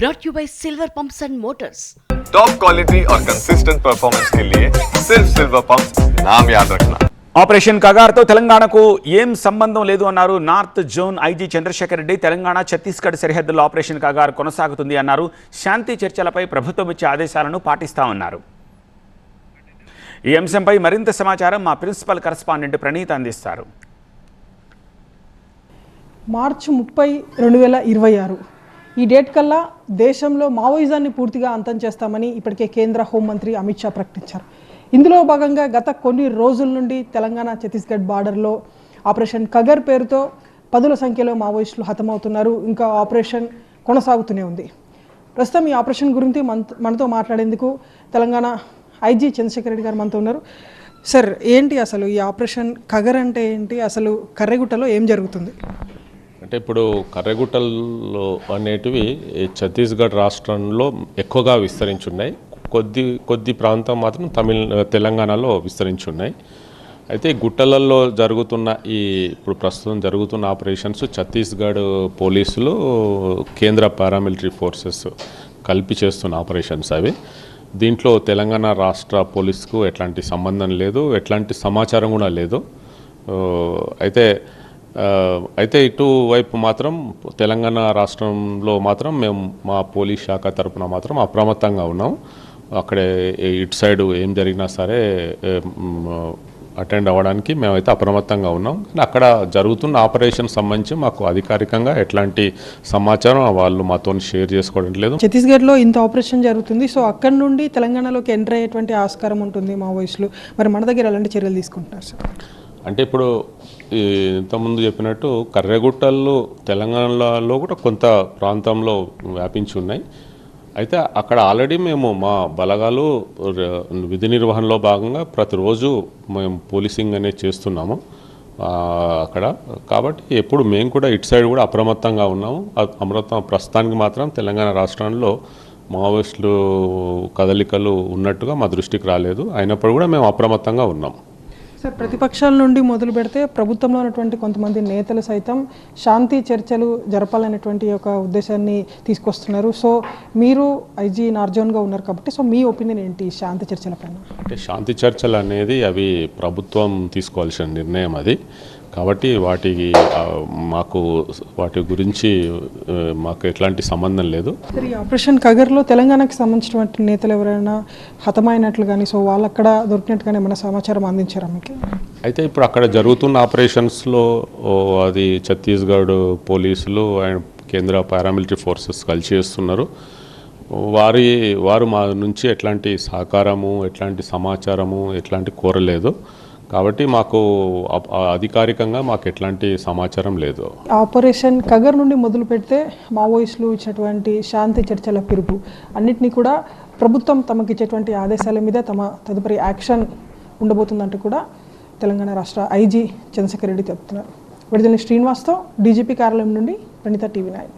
brought you by Silver Pumps and Motors. Top quality और consistent performance के लिए सिर्फ सिल्वर पंप नाम याद रखना ఆపరేషన్ కగార్తో తెలంగాణకు ఏం సంబంధం లేదు అన్నారు north zone IG Chandrasekhar Reddy Telangana Chhattisgarh సరిహద్దుల్లో ఆపరేషన్ కగార్ కొనసాగుతుంది అన్నారు శాంతి చర్చలపై ప్రభుత్వం ఇచ్చే ఆదేశాలను పాటిస్తామన్నారు ఈ అంశంపై మరింత సమాచారం మా ప్రిన్సిపల్ కరస్పాండెంట్ ప్రణీత్ అందిస్తారు మార్చి ముప్పై రెండు వేల ఇరవై ఆరు ఈ డేట్ కల్లా దేశంలో మావోయిజాన్ని పూర్తిగా అంతం చేస్తామని ఇప్పటికే కేంద్ర హోంమంత్రి అమిత్ షా ప్రకటించారు. ఇందులో భాగంగా గత కొన్ని రోజుల నుండి తెలంగాణ ఛత్తీస్గఢ్ బార్డర్లో ఆపరేషన్ కగర్ పేరుతో పదుల సంఖ్యలో మావోయిస్టులు హతమవుతున్నారు. ఇంకా ఆపరేషన్ కొనసాగుతూనే ఉంది. ప్రస్తుతం ఈ ఆపరేషన్ గురించి మన మనతో మాట్లాడేందుకు తెలంగాణ ఐజీ చంద్రశేఖర్ రెడ్డి గారు మనతో ఉన్నారు. సార్ ఏంటి అసలు ఈ ఆపరేషన్ కగర్ అంటే ఏంటి? అసలు కర్రెగుట్టలో ఏం జరుగుతుంది? అంటే ఇప్పుడు కర్రెగుట్టలు అనేటివి ఛత్తీస్గఢ్ రాష్ట్రంలో ఎక్కువగా విస్తరించున్నాయి. కొద్ది కొద్ది ప్రాంతం మాత్రం తమిళ తెలంగాణలో విస్తరించున్నాయి. అయితే గుట్టలల్లో గుట్టలలో జరుగుతున్న ఈ ఇప్పుడు ప్రస్తుతం జరుగుతున్న ఆపరేషన్స్ ఛత్తీస్గఢ్ పోలీసులు కేంద్ర పారామిలిటరీ ఫోర్సెస్ కలిపి చేస్తున్న ఆపరేషన్స్ అవి. దీంట్లో తెలంగాణ రాష్ట్ర పోలీస్కు ఎట్లాంటి సంబంధం లేదు ఎట్లాంటి సమాచారం కూడా లేదు. అయితే అయితే ఇటువైపు మాత్రం తెలంగాణ రాష్ట్రంలో మాత్రం మేము మా పోలీస్ శాఖ తరపున మాత్రం అప్రమత్తంగా ఉన్నాం. అక్కడే ఇటు సైడ్ ఏం జరిగినా సరే అటెండ్ అవ్వడానికి మేమైతే అప్రమత్తంగా ఉన్నాం. కానీ అక్కడ జరుగుతున్న ఆపరేషన్ సంబంధించి మాకు అధికారికంగా ఎట్లాంటి సమాచారం వాళ్ళు మాతో షేర్ చేసుకోవడం లేదు. ఛత్తీస్గఢ్లో ఇంత ఆపరేషన్ జరుగుతుంది. సో అక్కడ నుండి తెలంగాణలోకి ఎంటర్ అయ్యేటువంటి ఆస్కారం ఉంటుంది మా వయసులో మరి మన దగ్గర ఎలాంటి చర్యలు తీసుకుంటున్నారు సార్? అంటే ఇప్పుడు ఇంతకుముందు చెప్పినట్టు కర్రెగుట్టలు తెలంగాణలో కూడా కొంత ప్రాంతంలో వ్యాపించి ఉన్నాయి. అయితే అక్కడ ఆల్రెడీ మేము మా బలగాలు విధి నిర్వహణలో భాగంగా ప్రతిరోజు మేము పోలీసింగ్ అనేది చేస్తున్నాము అక్కడ. కాబట్టి ఎప్పుడు మేము కూడా ఇటు సైడ్ కూడా అప్రమత్తంగా ఉన్నాము. అమృతం ప్రస్తుతానికి మాత్రం తెలంగాణ రాష్ట్రంలో మావోయిస్టులు కదలికలు ఉన్నట్టుగా మా దృష్టికి రాలేదు. అయినప్పుడు కూడా మేము అప్రమత్తంగా ఉన్నాం సార్ ప్రతిపక్షాల నుండి మొదలు పెడితే ప్రభుత్వంలో ఉన్నటువంటి కొంతమంది నేతలు సైతం శాంతి చర్చలు జరపాలనేటువంటి ఒక ఉద్దేశాన్ని తీసుకొస్తున్నారు. సో మీరు ఐజీ నార్జోన్గా ఉన్నారు కాబట్టి సో మీ ఒపీనియన్ ఏంటి శాంతి చర్చల పైన? అంటే శాంతి చర్చలు అనేది అవి ప్రభుత్వం తీసుకోవాల్సిన నిర్ణయం అది. కాబట్టి వాటికి మాకు వాటి గురించి మాకు ఎట్లాంటి సంబంధం లేదు. ఆపరేషన్ కగర్లో తెలంగాణకి సంబంధించినటువంటి నేతలు ఎవరైనా హతమైనట్లు కానీ సో వాళ్ళు అక్కడ దొరికినట్టు కానీ ఏమైనా సమాచారం అందించారా మీకు? అయితే ఇప్పుడు అక్కడ జరుగుతున్న ఆపరేషన్స్లో అది ఛత్తీస్గఢ్ పోలీసులు అండ్ కేంద్ర పారామిలిటరీ ఫోర్సెస్ కలిసి చేస్తున్నారు. వారి వారు మా నుంచి ఎట్లాంటి సహకారము ఎట్లాంటి సమాచారము ఎట్లాంటి కోరలేదు. కాబట్టి మాకు అధికారికంగా మాకు ఎట్లాంటి సమాచారం లేదు. ఆపరేషన్ కగర్ నుండి మొదలు పెడితే మావోయిస్టులు ఇచ్చినటువంటి శాంతి చర్చల పిలుపు అన్నిటినీ కూడా ప్రభుత్వం తమకు ఇచ్చేటువంటి ఆదేశాల మీద తమ తదుపరి యాక్షన్ ఉండబోతుందంటూ కూడా తెలంగాణ రాష్ట్ర ఐజీ చంద్రశేఖర్ రెడ్డి చెప్తున్నారు. విడుదల శ్రీనివాస్తో డీజీపీ కార్యాలయం నుండి ప్రణిత టీవీ నైన్.